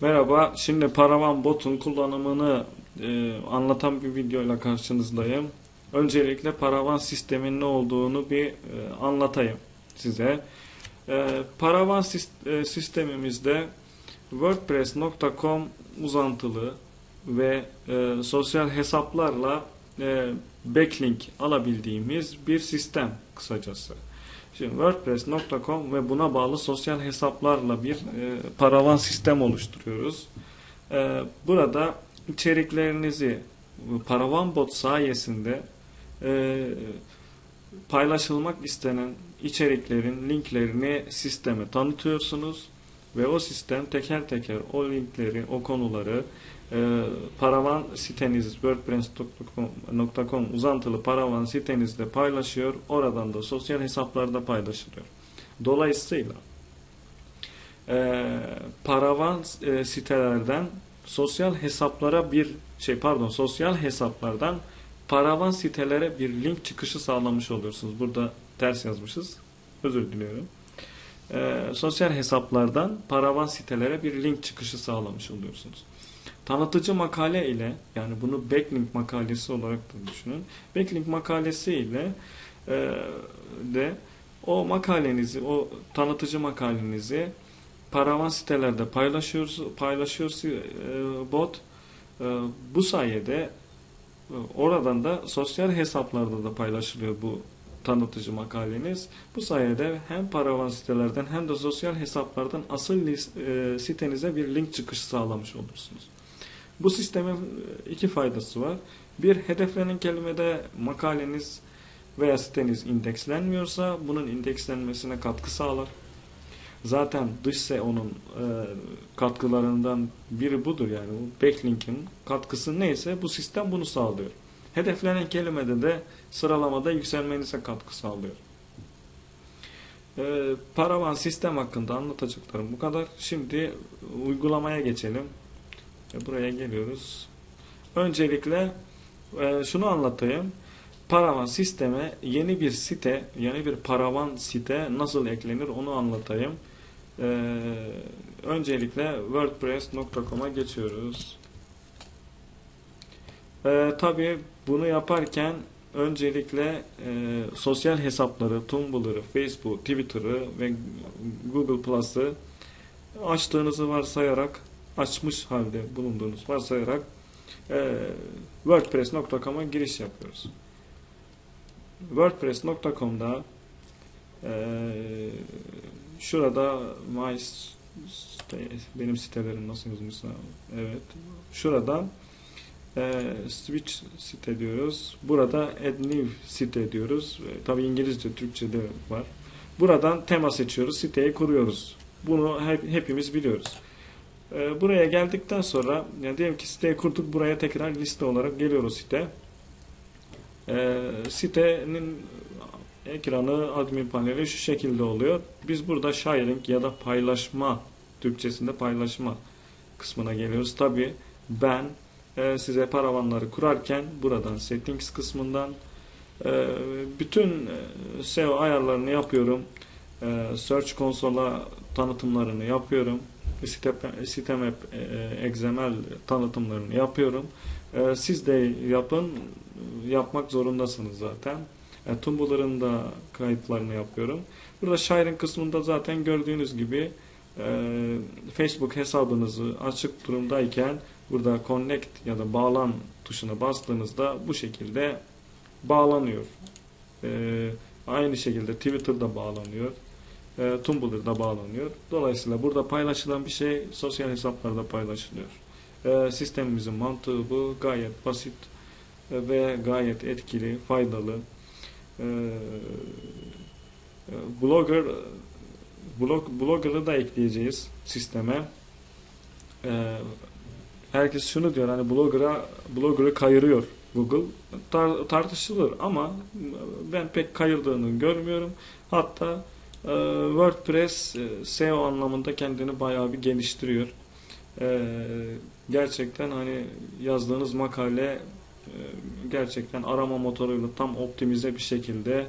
Merhaba, şimdi Paravan Bot'un kullanımını e, anlatan bir videoyla karşınızdayım. Öncelikle Paravan sistemin ne olduğunu bir e, anlatayım size. E, Paravan e, sistemimizde WordPress.com uzantılı ve e, sosyal hesaplarla e, backlink alabildiğimiz bir sistem kısacası. Şimdi WordPress.com ve buna bağlı sosyal hesaplarla bir e, paravan sistem oluşturuyoruz. E, burada içeriklerinizi paravan bot sayesinde e, paylaşılmak istenen içeriklerin linklerini sisteme tanıtıyorsunuz ve o sistem teker teker o linkleri, o konuları e, paravan siteniz wordpress.com uzantılı paravan sitenizde paylaşıyor. Oradan da sosyal hesaplarda paylaşılıyor. Dolayısıyla e, paravan e, sitelerden sosyal hesaplara bir şey pardon sosyal hesaplardan paravan sitelere bir link çıkışı sağlamış oluyorsunuz. Burada ters yazmışız. Özür diliyorum. E, sosyal hesaplardan paravan sitelere bir link çıkışı sağlamış oluyorsunuz. Tanıtıcı makale ile yani bunu backlink makalesi olarak da düşünün. Backlink makalesi ile e, de o makalenizi, o tanıtıcı makalenizi paravan sitelerde paylaşıyoruz, paylaşıyoruz e, bot. E, bu sayede e, oradan da sosyal hesaplarda da paylaşılıyor bu tanıtıcı makaleniz. Bu sayede hem paravan sitelerden hem de sosyal hesaplardan asıl e, sitenize bir link çıkışı sağlamış olursunuz. Bu sistemin e, iki faydası var. Bir, hedeflenen kelimede makaleniz veya siteniz indekslenmiyorsa bunun indekslenmesine katkı sağlar. Zaten dış SEO'nun e, katkılarından biri budur yani. Backlink'in katkısı neyse bu sistem bunu sağlıyor. Hedeflenen kelimede de sıralamada yükselmenize katkı sağlıyor. E, paravan sistem hakkında anlatacaklarım bu kadar. Şimdi uygulamaya geçelim. E, Buraya geliyoruz. Öncelikle e, şunu anlatayım. Paravan sisteme yeni bir site, yeni bir paravan site nasıl eklenir onu anlatayım. E, öncelikle wordpress.com'a geçiyoruz. E, Tabi bunu yaparken öncelikle sosyal hesapları, Tumblr'ı, Facebook, Twitter'ı ve Google Plus'ı açtığınızı varsayarak açmış halde bulunduğunuz varsayarak e, wordpress.com'a giriş yapıyoruz. wordpress.com'da e, şurada my site, benim sitelerim nasıl yazmışsa evet şurada e, switch site diyoruz. Burada add new site diyoruz. E, tabi İngilizce, Türkçe'de var. Buradan tema seçiyoruz. Siteyi kuruyoruz. Bunu hep, hepimiz biliyoruz. E, buraya geldikten sonra yani diyelim ki siteyi kurduk. Buraya tekrar liste olarak geliyoruz site. E, sitenin ekranı admin paneli şu şekilde oluyor. Biz burada sharing ya da paylaşma Türkçesinde paylaşma kısmına geliyoruz. Tabi ben e, size paravanları kurarken buradan settings kısmından e, bütün e, SEO ayarlarını yapıyorum. E, Search konsola tanıtımlarını yapıyorum. Site, sitemap e, XML tanıtımlarını yapıyorum. E, siz de yapın. Yapmak zorundasınız zaten. E, Tumblr'ın da kayıtlarını yapıyorum. Burada sharing kısmında zaten gördüğünüz gibi e, Facebook hesabınızı açık durumdayken burada connect ya da bağlan tuşuna bastığınızda bu şekilde bağlanıyor. E, aynı şekilde Twitter'da bağlanıyor. E, Tumblr'da bağlanıyor. Dolayısıyla burada paylaşılan bir şey sosyal hesaplarda paylaşılıyor. E, sistemimizin mantığı bu. Gayet basit e, ve gayet etkili, faydalı. E, Blogger blog, Blogger'ı da ekleyeceğiz sisteme. E, herkes şunu diyor hani Blogger'a Blogger'ı kayırıyor Google. Tar- tartışılır ama ben pek kayırdığını görmüyorum. Hatta e, WordPress e, SEO anlamında kendini bayağı bir geliştiriyor. E, gerçekten hani yazdığınız makale e, gerçekten arama motoruyla tam optimize bir şekilde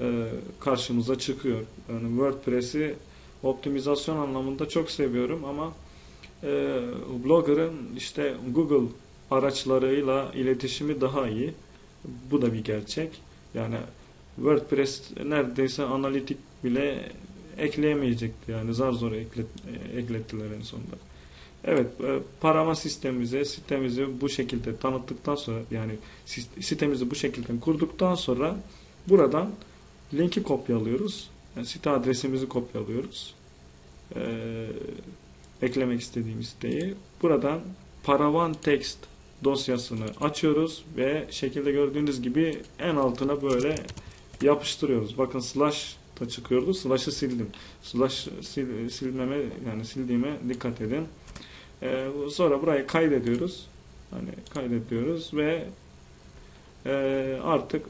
e, karşımıza çıkıyor. Yani WordPress'i optimizasyon anlamında çok seviyorum ama blogger'ın işte Google araçlarıyla iletişimi daha iyi. Bu da bir gerçek. Yani WordPress neredeyse analitik bile ekleyemeyecekti. Yani zar zor eklet, eklettiler en sonunda. Evet, e, parama sistemimize, sitemizi bu şekilde tanıttıktan sonra yani sitemizi bu şekilde kurduktan sonra buradan linki kopyalıyoruz. Yani site adresimizi kopyalıyoruz. Ee, eklemek istediğimiz siteyi. Buradan paravan text dosyasını açıyoruz ve şekilde gördüğünüz gibi en altına böyle yapıştırıyoruz. Bakın slash da çıkıyordu. Slash'ı sildim. Slash sil, silmeme yani sildiğime dikkat edin. Ee, sonra burayı kaydediyoruz. Hani kaydediyoruz ve e, artık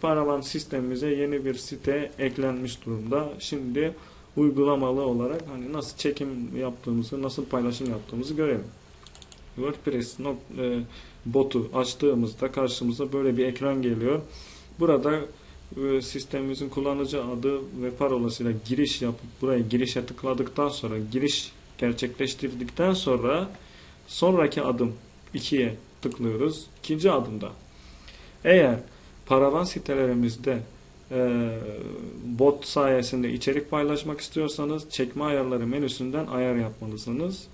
paravan sistemimize yeni bir site eklenmiş durumda. Şimdi uygulamalı olarak hani nasıl çekim yaptığımızı, nasıl paylaşım yaptığımızı görelim. WordPress e, botu açtığımızda karşımıza böyle bir ekran geliyor. Burada sistemimizin kullanıcı adı ve parolasıyla giriş yapıp buraya girişe tıkladıktan sonra giriş gerçekleştirdikten sonra sonraki adım 2'ye tıklıyoruz. İkinci adımda eğer paravan sitelerimizde bot sayesinde içerik paylaşmak istiyorsanız çekme ayarları menüsünden ayar yapmalısınız.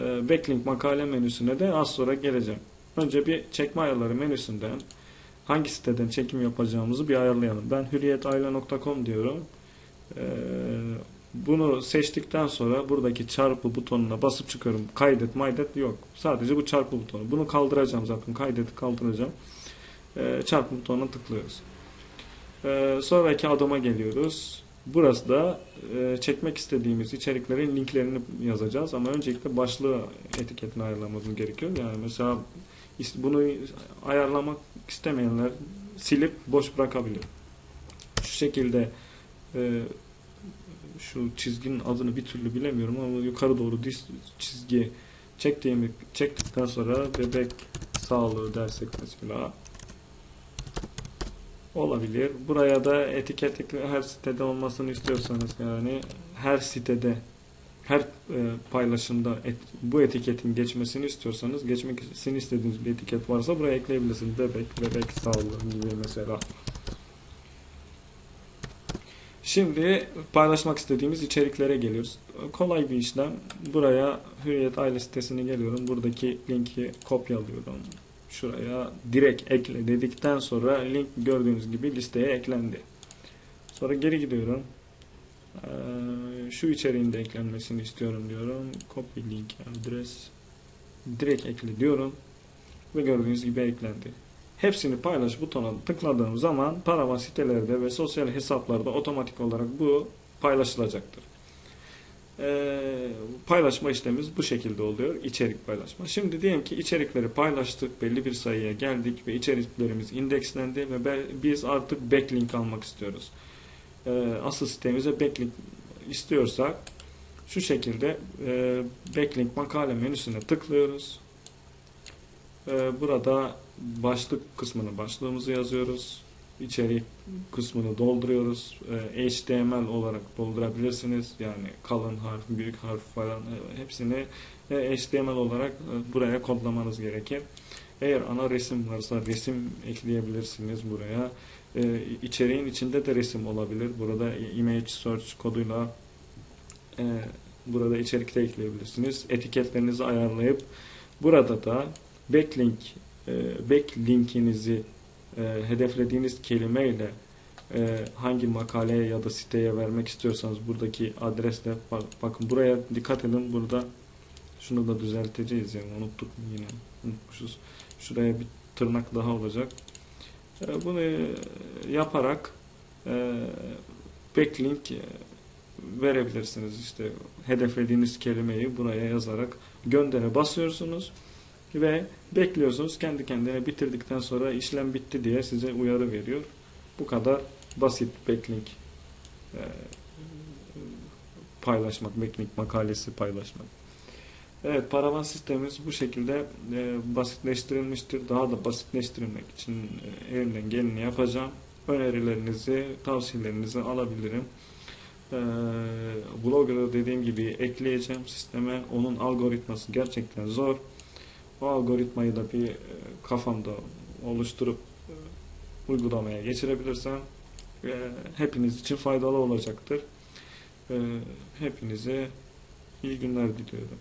Backlink makale menüsüne de az sonra geleceğim. Önce bir çekme ayarları menüsünden hangi siteden çekim yapacağımızı bir ayarlayalım. Ben hürriyetayla.com diyorum. E, bunu seçtikten sonra buradaki çarpı butonuna basıp çıkıyorum. Kaydet maydet yok. Sadece bu çarpı butonu. Bunu kaldıracağım zaten. Kaydet kaldıracağım. E, çarpı butonuna tıklıyoruz. E, sonraki adıma geliyoruz. Burası da e, çekmek istediğimiz içeriklerin linklerini yazacağız. Ama öncelikle başlığı etiketini ayarlamamız gerekiyor. Yani mesela bunu ayarlamak istemeyenler silip boş bırakabilir. Şu şekilde e, şu çizginin adını bir türlü bilemiyorum ama yukarı doğru diz çizgi çektiğimi çektikten sonra bebek sağlığı dersek mesela olabilir. Buraya da etiket her sitede olmasını istiyorsanız yani her sitede her e, paylaşımda et, bu etiketin geçmesini istiyorsanız geçmesini istediğiniz bir etiket varsa buraya ekleyebilirsiniz. Bebek, bebek sağlığı gibi mesela. Şimdi paylaşmak istediğimiz içeriklere geliyoruz. Kolay bir işlem. Buraya Hürriyet aile sitesine geliyorum. Buradaki linki kopyalıyorum. Şuraya direkt ekle dedikten sonra link gördüğünüz gibi listeye eklendi. Sonra geri gidiyorum. Ee, şu içeriğin de eklenmesini istiyorum diyorum. Copy link adres direkt ekle diyorum. Ve gördüğünüz gibi eklendi. Hepsini paylaş butonuna tıkladığım zaman paravan sitelerde ve sosyal hesaplarda otomatik olarak bu paylaşılacaktır. Ee, paylaşma işlemimiz bu şekilde oluyor. İçerik paylaşma. Şimdi diyelim ki içerikleri paylaştık. Belli bir sayıya geldik ve içeriklerimiz indekslendi ve biz artık backlink almak istiyoruz. Ee, asıl sitemize backlink istiyorsak şu şekilde e, backlink makale menüsüne tıklıyoruz. Ee, burada başlık kısmını başlığımızı yazıyoruz. İçerik kısmını dolduruyoruz. E, HTML olarak doldurabilirsiniz. Yani kalın harf, büyük harf falan e, hepsini e, HTML olarak e, buraya kodlamanız gerekir. Eğer ana resim varsa resim ekleyebilirsiniz buraya. E, içeriğin içinde de resim olabilir. Burada image search koduyla e, burada içerikte ekleyebilirsiniz. Etiketlerinizi ayarlayıp burada da backlink e, backlinkinizi e, hedeflediğiniz kelimeyle e, hangi makaleye ya da siteye vermek istiyorsanız buradaki adresle bakın buraya dikkat edin burada şunu da düzelteceğiz yani unuttuk yine unutmuşuz şuraya bir tırnak daha olacak bunu yaparak e, backlink e, verebilirsiniz işte hedeflediğiniz kelimeyi buraya yazarak göndere basıyorsunuz ve bekliyorsunuz kendi kendine bitirdikten sonra işlem bitti diye size uyarı veriyor. Bu kadar basit backlink e, paylaşmak, backlink makalesi paylaşmak. Evet, paravan sistemimiz bu şekilde e, basitleştirilmiştir. Daha da basitleştirmek için e, elimden geleni yapacağım. Önerilerinizi, tavsiyelerinizi alabilirim. Ee, Blogger'ı dediğim gibi ekleyeceğim sisteme. Onun algoritması gerçekten zor. O algoritmayı da bir e, kafamda oluşturup e, uygulamaya geçirebilirsem e, hepiniz için faydalı olacaktır. E, hepinize iyi günler diliyorum.